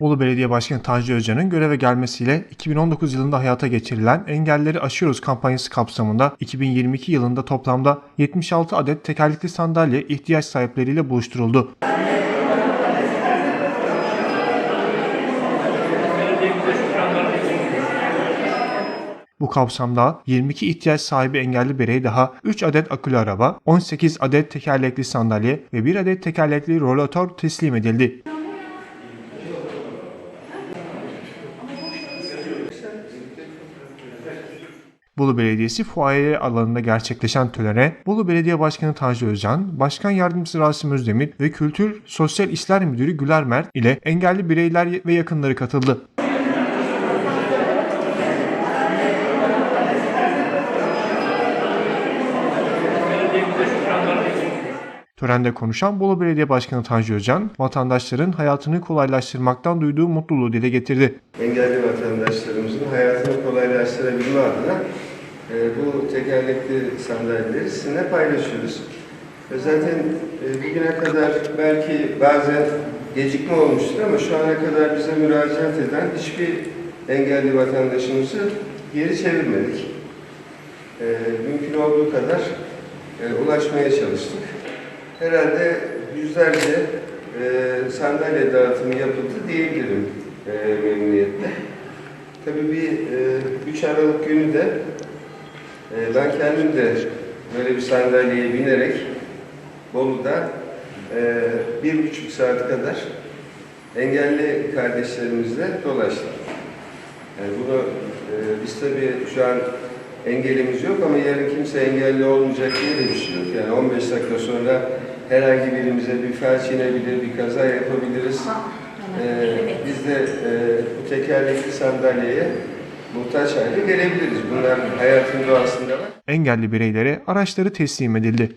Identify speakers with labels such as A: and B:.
A: Bolu Belediye Başkanı Taci Özcan'ın göreve gelmesiyle 2019 yılında hayata geçirilen Engelleri Aşıyoruz kampanyası kapsamında 2022 yılında toplamda 76 adet tekerlekli sandalye ihtiyaç sahipleriyle buluşturuldu. Bu kapsamda 22 ihtiyaç sahibi engelli birey daha 3 adet akülü araba, 18 adet tekerlekli sandalye ve 1 adet tekerlekli rolatör teslim edildi. Bolu Belediyesi fuaye alanında gerçekleşen törene Bolu Belediye Başkanı Taci Özcan, Başkan Yardımcısı Rasim Özdemir ve Kültür Sosyal İşler Müdürü Güler Mert ile engelli bireyler ve yakınları katıldı. Törende konuşan Bolu Belediye Başkanı Tanju Özcan, vatandaşların hayatını kolaylaştırmaktan duyduğu mutluluğu dile getirdi.
B: engelli vatandaşlarımızın hayatını kolaylaştırabilme adına e, bu tekerlekli sandalyeleri sizinle paylaşıyoruz. Ve zaten e, bugüne kadar belki bazen gecikme olmuştur ama şu ana kadar bize müracaat eden hiçbir engelli vatandaşımızı geri çevirmedik. E, mümkün olduğu kadar e, ulaşmaya çalıştık. Herhalde yüzlerce e, sandalye dağıtımı yapıldı diyebilirim e, memnuniyetle. Tabii bir e, 3 Aralık günü de e, ben kendim de böyle bir sandalyeye binerek Bolu'da e, bir buçuk saat kadar engelli kardeşlerimizle dolaştım. Yani bunu e, biz tabii şu an engelimiz yok ama yarın kimse engelli olmayacak diye de bir şey yok. Yani 15 dakika sonra herhangi birimize bir felç inebilir, bir kaza yapabiliriz. Ee, biz de e, bu tekerlekli sandalyeye muhtaç hale gelebiliriz. Bunlar hayatın doğasında var.
A: Engelli bireylere araçları teslim edildi.